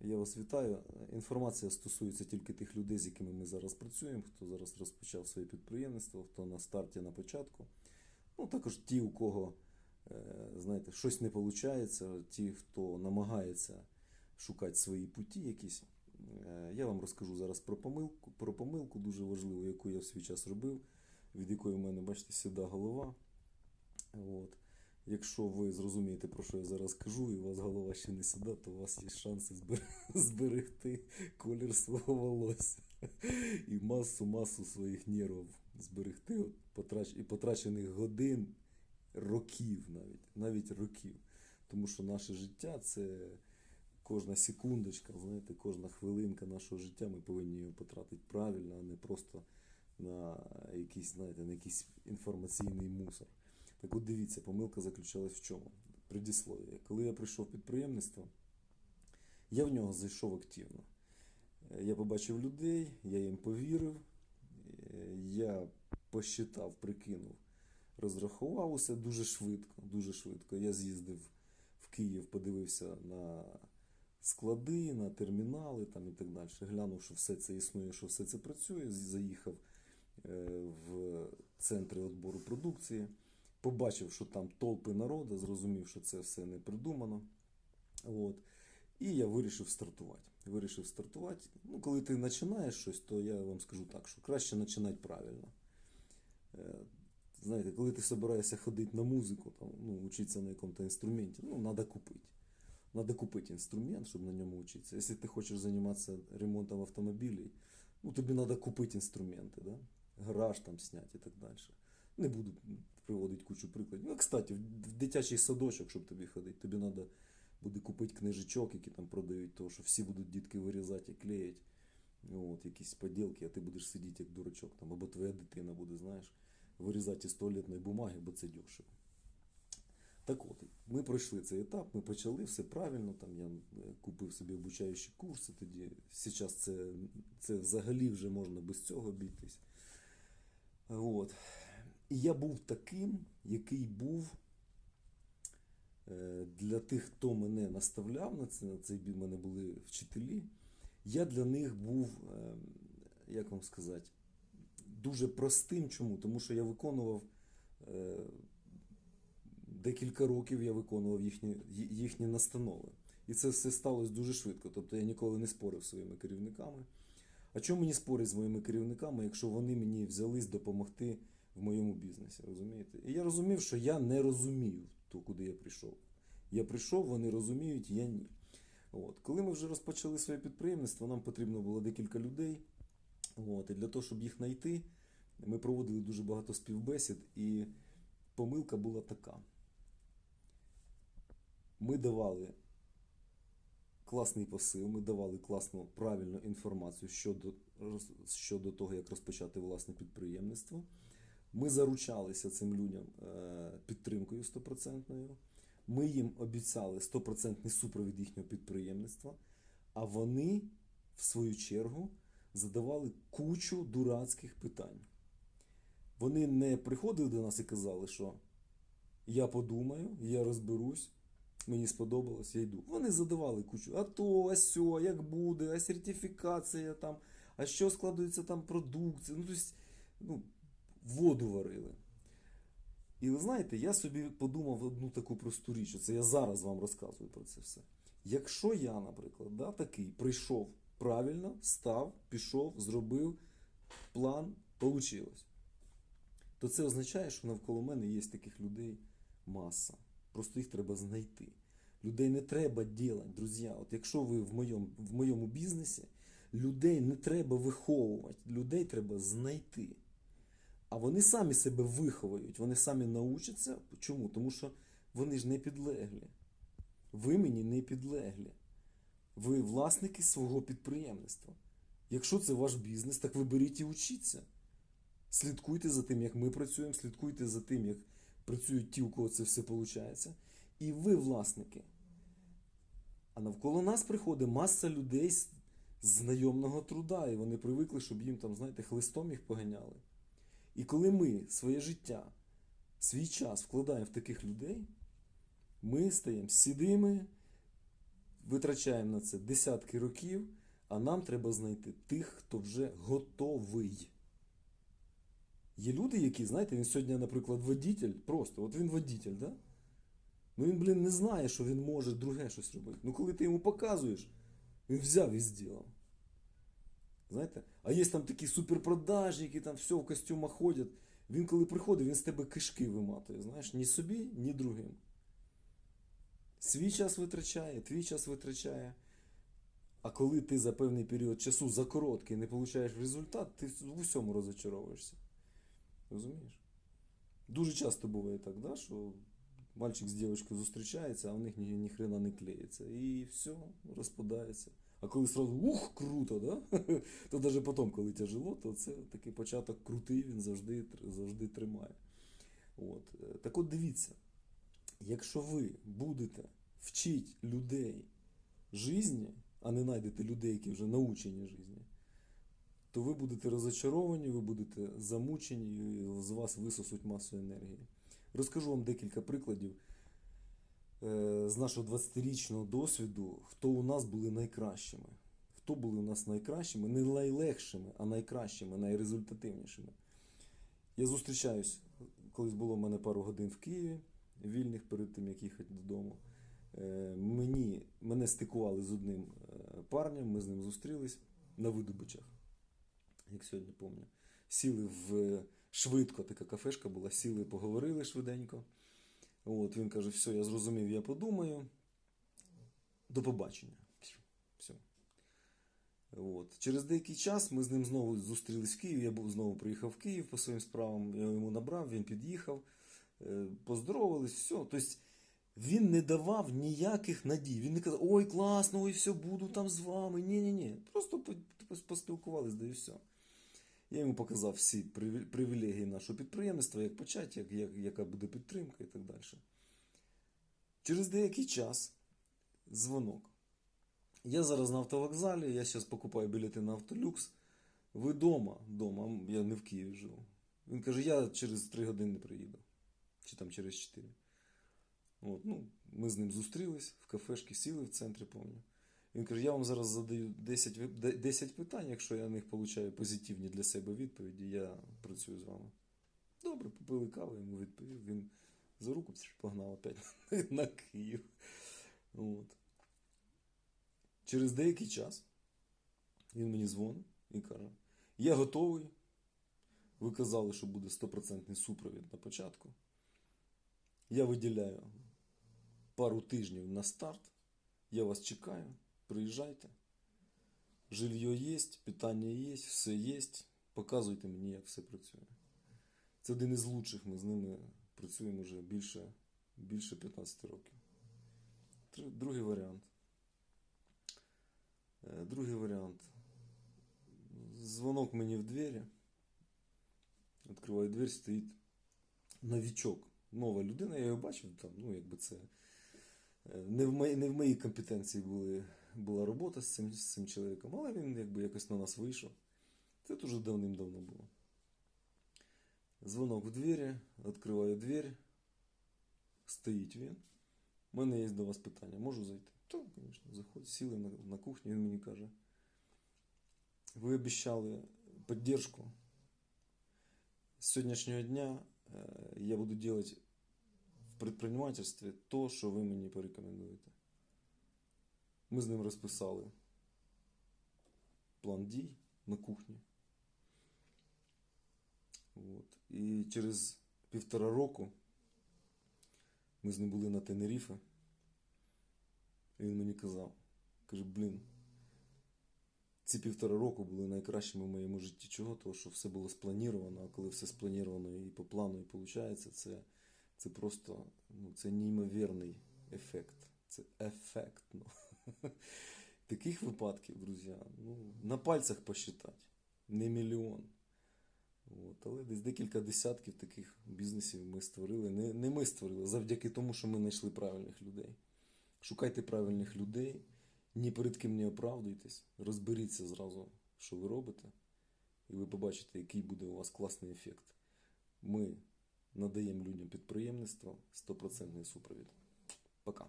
Я вас вітаю. Інформація стосується тільки тих людей, з якими ми зараз працюємо, хто зараз розпочав своє підприємництво, хто на старті, на початку. Ну, також ті, у кого, е, знаєте, щось не виходить, ті, хто намагається шукати свої путі якісь. Е, Я вам розкажу зараз про помилку, про помилку дуже важливу, яку я в свій час робив, від якої в мене, бачите, сіда голова. От. Якщо ви зрозумієте, про що я зараз кажу, і у вас голова ще не сіда, то у вас є шанси збер- зберегти колір свого волосся і масу, масу своїх нервів зберегти от, потрач... і потрачених годин, років навіть, навіть років. Тому що наше життя це кожна секундочка, знаєте, кожна хвилинка нашого життя, ми повинні його потратити правильно, а не просто на якийсь, знаєте, на якийсь інформаційний мусор. Так от дивіться, помилка заключалась в чому? Предіслов'я. Коли я прийшов в підприємництво, я в нього зайшов активно. Е, Я побачив людей, я їм повірив, е, я посчитав, прикинув, розрахував усе дуже швидко, дуже швидко. Я з'їздив в Київ, подивився на склади, на термінали там і так далі. Глянув, що все це існує, що все це працює. Заїхав е, в центри відбору продукції побачив, що там толпи народу, зрозумів, що це все не придумано. От. І я вирішив стартувати. Вирішив стартувати. Ну, коли ти починаєш щось, то я вам скажу так, що краще починати правильно. Е, Знаєте, коли ти збираєшся ходити на музику, там, ну, вчитися на якомусь інструменті, ну, треба купити. Надо купити інструмент, щоб на ньому вчитися. Якщо ти хочеш займатися ремонтом автомобілів, ну, тобі треба купити інструменти, да? гараж там зняти і так далі. Не буду приводити кучу прикладів. Ну, кстати, в дитячий садочок, щоб тобі ходити, тобі треба буде купити книжечок, які там продають, тому що всі будуть дітки вирізати і клеїти. От, якісь поділки, а ти будеш сидіти як дурачок, там, або твоя дитина буде, знаєш, вирізати із туалетної бумаги, бо це дешево. Так от, ми пройшли цей етап, ми почали все правильно. Там я е, купив собі обучаючі курси. Тоді зараз це, це взагалі вже можна без цього обійтись. От. І я був таким, який був е, для тих, хто мене наставляв на це, на цей бій, в мене були вчителі. Я для них був, е, як вам сказати, дуже простим. Чому? Тому що я виконував е, декілька років я виконував їхні, їхні настанови. І це все сталося дуже швидко. Тобто я ніколи не спорив зі своїми керівниками. А чому мені спорить з моїми керівниками, якщо вони мені взялись допомогти в моєму бізнесі? Розумієте? І я розумів, що я не розумію то, куди я прийшов. Я прийшов, вони розуміють, я ні. От. Коли ми вже розпочали своє підприємництво, нам потрібно було декілька людей. От. І для того, щоб їх знайти, ми проводили дуже багато співбесід, і помилка була така. Ми давали класний посил, ми давали класну правильну інформацію щодо, щодо того, як розпочати власне підприємництво. Ми заручалися цим людям е, підтримкою стопроцентною. Ми їм обіцяли стопроцентний супровід їхнього підприємництва, а вони, в свою чергу, задавали кучу дурацьких питань. Вони не приходили до нас і казали, що я подумаю, я розберусь, мені сподобалось, я йду. Вони задавали кучу, а то, а сьо, як буде, а сертифікація там, а що складується там продукція. Ну, тобто, ну, воду варили. І ви знаєте, я собі подумав одну таку просту річ, це я зараз вам розказую про це все. Якщо я, наприклад, да, такий прийшов правильно, став, пішов, зробив план, вийшло, то це означає, що навколо мене є таких людей маса. Просто їх треба знайти. Людей не треба ділати, друзі. От якщо ви в моєму, в моєму бізнесі, людей не треба виховувати, людей треба знайти. А вони самі себе виховують, вони самі научаться. Чому? Тому що вони ж не підлеглі. Ви мені не підлеглі. Ви власники свого підприємництва. Якщо це ваш бізнес, так ви беріть і учіться. Слідкуйте за тим, як ми працюємо, слідкуйте за тим, як працюють ті, у кого це все виходить. І ви власники. А навколо нас приходить маса людей з знайомного труда, і вони привикли, щоб їм там, знаєте, хлистом їх поганяли. І коли ми своє життя, свій час вкладаємо в таких людей, ми стаємо сідими, витрачаємо на це десятки років, а нам треба знайти тих, хто вже готовий. Є люди, які, знаєте, він сьогодні, наприклад, водитель, просто, от він водитель, да? Ну він, блін, не знає, що він може друге щось робити. Ну коли ти йому показуєш, він взяв і зробив. Знаєте? А є там такі суперпродажники, там все в костюмах ходять. Він коли приходить, він з тебе кишки виматує. Знаєш, ні собі, ні другим. Свій час витрачає, твій час витрачає. А коли ти за певний період часу за короткий не получаєш результат, ти в усьому розочаровуєшся. Розумієш? Дуже часто буває так, да, що мальчик з дівчинкою зустрічається, а у них ні, ні хрена не клеїться. І все, розпадається. А коли сразу ух, круто, да? то навіть потім, коли тяжело, то це такий початок крутий, він завжди, завжди тримає. От. Так от дивіться, якщо ви будете вчити людей житті, а не знайдете людей, які вже научені житті, то ви будете розочаровані, ви будете замучені, і з вас висосуть масу енергії. Розкажу вам декілька прикладів з нашого 20-річного досвіду, хто у нас були найкращими. Хто були у нас найкращими, не найлегшими, а найкращими, найрезультативнішими. Я зустрічаюсь, колись було в мене пару годин в Києві, вільних перед тим, як їхати додому. Е, Мені, мене стикували з одним е, парнем, ми з ним зустрілись на видобичах, як сьогодні пам'ятаю. Сіли в швидко, така кафешка була, сіли, поговорили швиденько. От, він каже, все, я зрозумів, я подумаю. До побачення. Все. От. Через деякий час ми з ним знову зустрілись в Києві. Я був знову приїхав в Київ по своїм справам. Я йому набрав, він під'їхав, е, поздоровались, все. Тобто він не давав ніяких надій. Він не казав, ой, класно, ой, все, буду там з вами. Ні-ні-ні. Просто по- по- поспілкувались, да і все. Я йому показав всі привілегії нашого підприємства, як почати, як, як, яка буде підтримка і так далі. Через деякий час дзвонок. Я зараз на автовокзалі, я зараз покупаю білети на автолюкс. Ви вдома? Дома, я не в Києві живу. Він каже, я через 3 години приїду. Чи там через 4. От, ну, ми з ним зустрілись в кафешки, сіли в центрі, пам'ятаю. Він каже, я вам зараз задаю 10, 10 питань, якщо я на них получаю позитивні для себе відповіді, я працюю з вами. Добре, попили каву, йому відповів. Він за руку погнав опять на Київ. От. Через деякий час він мені дзвонить і каже: Я готовий. Ви казали, що буде 100% супровід на початку. Я виділяю пару тижнів на старт. Я вас чекаю. Приїжджайте. Жилье є, питання є, все є. Показуйте мені, як все працює. Це один із лучших. Ми з ними працюємо вже більше, більше 15 років. Другий варіант. Е, Другий варіант. Дзвонок мені в двері. Відкриваю двері, стоїть новічок. Нова людина, я його бачив там, ну якби це. е, Не в, моїй, не в моїй компетенції були, була робота з цим, з цим чоловіком, але він якби якось на нас вийшов. Це дуже давним-давно було. Дзвонок в двері, відкриваю двері. Стоїть він. У мене є до вас питання. Можу зайти? Так, звісно, заходь. Сіли на, на кухню, він мені каже. Ви обіцяли підтримку. З сьогоднішнього дня е, я буду делать в предпринимательстві то, що ви мені порекомендуєте. Ми з ним розписали план дій на кухні. От. І через півтора року ми з ним були на Тенеріфе. І він мені казав, каже, блін, ці півтора року були найкращими в моєму житті. Чого? Тому що все було сплановано, а коли все сплановано і по плану, і виходить, це, це просто ну, це неймовірний ефект. Це ефектно. Таких випадків, друзі, ну, на пальцях посчитати. Не мільйон. От, але десь декілька десятків таких бізнесів ми створили. Не, не ми створили, завдяки тому, що ми знайшли правильних людей. Шукайте правильних людей, ні перед ким не оправдуйтесь, розберіться зразу, що ви робите, і ви побачите, який буде у вас класний ефект. Ми надаємо людям підприємництво 100% супровід. Пока.